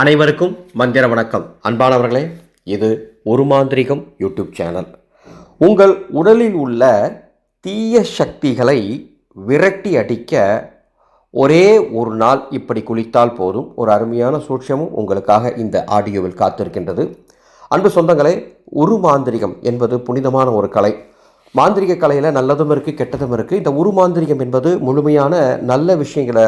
அனைவருக்கும் மந்திர வணக்கம். அன்பானவர்களே இது ஒரு மாந்திரிகம் யூடியூப் சேனல். உங்கள் உடலில் உள்ள தீய சக்திகளை விரட்டி அடிக்க ஒரே ஒரு நாள் இப்படி குளித்தால் போதும். ஒரு அருமையான சூட்சமும் உங்களுக்காக இந்த ஆடியோவில் காத்திருக்கின்றது. அன்பு சொந்தங்களே உரு மாந்திரிகம் என்பது புனிதமான ஒரு கலை. மாந்திரிக கலையில் நல்லதும் இருக்குது கெட்டதும் இருக்குது இந்த உரு மாந்திரிகம் என்பது முழுமையான நல்ல விஷயங்களை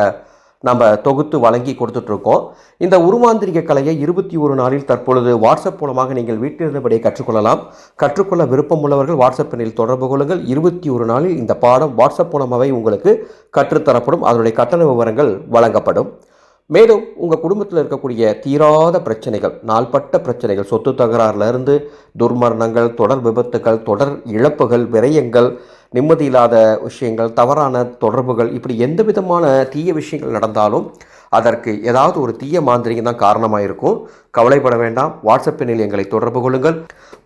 நம்ம தொகுத்து வழங்கி கொடுத்துட்ருக்கோம். இந்த உருமாந்திரிக கலையை இருபத்தி ஒரு நாளில் தற்பொழுது வாட்ஸ்அப் மூலமாக நீங்கள் வீட்டிலிருந்தபடியே கற்றுக்கொள்ளலாம். கற்றுக்கொள்ள விருப்பம் உள்ளவர்கள் வாட்ஸ்அப் எண்ணில் தொடர்பு கொள்ளுங்கள். இருபத்தி ஒரு நாளில் இந்த பாடம் வாட்ஸ்அப் மூலமாகவே உங்களுக்கு கற்றுத்தரப்படும். அதனுடைய கட்டண விவரங்கள் வழங்கப்படும். மேலும் உங்கள் குடும்பத்தில் இருக்கக்கூடிய தீராத பிரச்சனைகள் நாள்பட்ட பிரச்சனைகள் சொத்து தகராறுலேருந்து துர்மரணங்கள் தொடர் விபத்துகள் தொடர் இழப்புகள் விரயங்கள் நிம்மதி இல்லாத விஷயங்கள் தவறான தொடர்புகள் இப்படி எந்த விதமான தீய விஷயங்கள் நடந்தாலும் அதற்கு ஏதாவது ஒரு தீய மாந்திரிகம் தான் காரணமாக இருக்கும். கவலைப்பட வேண்டாம். வாட்ஸ்அப் எண்ணில் எங்களை தொடர்பு கொள்ளுங்கள்.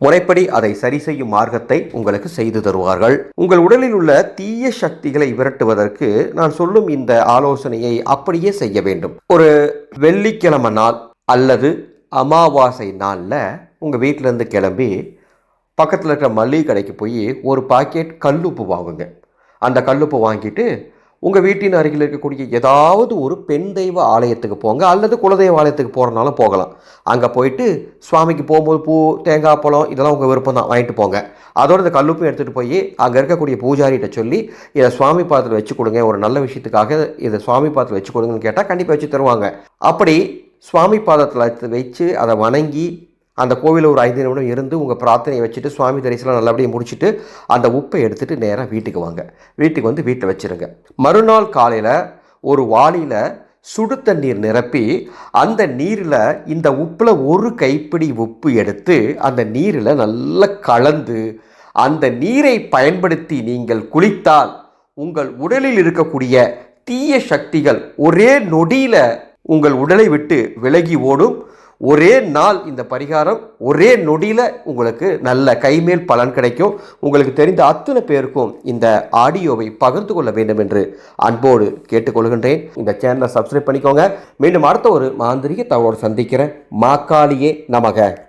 முறைப்படி அதை சரி செய்யும் மார்க்கத்தை உங்களுக்கு செய்து தருவார்கள். உங்கள் உடலில் உள்ள தீய சக்திகளை விரட்டுவதற்கு நான் சொல்லும் இந்த ஆலோசனையை அப்படியே செய்ய வேண்டும். ஒரு வெள்ளிக்கிழமை நாள் அல்லது அமாவாசை நாளில் உங்கள் வீட்டிலேருந்து கிளம்பி பக்கத்தில் இருக்கிற மளிகை கடைக்கு போய் ஒரு பாக்கெட் கல்லுப்பு வாங்குங்க. அந்த கல்லுப்பு வாங்கிட்டு உங்கள் வீட்டின் அருகில் இருக்கக்கூடிய ஏதாவது ஒரு பெண் தெய்வ ஆலயத்துக்கு போங்க அல்லது குலதெய்வ ஆலயத்துக்கு போகிறனாலும் போகலாம். அங்கே போயிட்டு சுவாமிக்கு போகும்போது பூ தேங்காய் பழம் இதெல்லாம் உங்கள் விருப்பம் தான். வாங்கிட்டு போங்க. அதோட இந்த கல்லுப்பும் எடுத்துகிட்டு போய் அங்கே இருக்கக்கூடிய பூஜாரிகிட்ட சொல்லி இதை சுவாமி பாதத்தில் வச்சு கொடுங்க ஒரு நல்ல விஷயத்துக்காக இதை சுவாமி பாத்திரத்தில் வச்சு கொடுங்கன்னு கேட்டால் கண்டிப்பாக வச்சு தருவாங்க. அப்படி சுவாமி பாதத்தில் வச்சு அதை வணங்கி அந்த கோவிலில் ஒரு ஐந்து நிமிடம் இருந்து உங்கள் பிரார்த்தனையை வச்சுட்டு சுவாமி தரிசனம் நல்லபடியாக முடிச்சுட்டு அந்த உப்பை எடுத்துகிட்டு நேராக வீட்டுக்கு வாங்க. வீட்டுக்கு வந்து வீட்டில் வச்சுருங்க. மறுநாள் காலையில் ஒரு வாளியில் சுடு தண்ணீர் நிரப்பி அந்த நீரில் இந்த உப்பில் ஒரு கைப்பிடி உப்பு எடுத்து அந்த நீரில் நல்லா கலந்து அந்த நீரை பயன்படுத்தி நீங்கள் குளித்தால் உங்கள் உடலில் இருக்கக்கூடிய தீய சக்திகள் ஒரே நொடியில் உங்கள் உடலை விட்டு விலகி ஓடும். ஒரே நாள் இந்த பரிகாரம் ஒரே நொடியில் உங்களுக்கு நல்ல கைமேல் பலன் கிடைக்கும். உங்களுக்கு தெரிந்த அத்தனை பேருக்கும் இந்த ஆடியோவை பகிர்ந்து கொள்ள வேண்டும் என்று அன்போடு கேட்டுக்கொள்கின்றேன். இந்த சேனலை சப்ஸ்கிரைப் பண்ணிக்கோங்க. மீண்டும் அடுத்த ஒரு மாந்திரிக தகவலோடு சந்திக்கிறேன். மாக்காளியே நமக.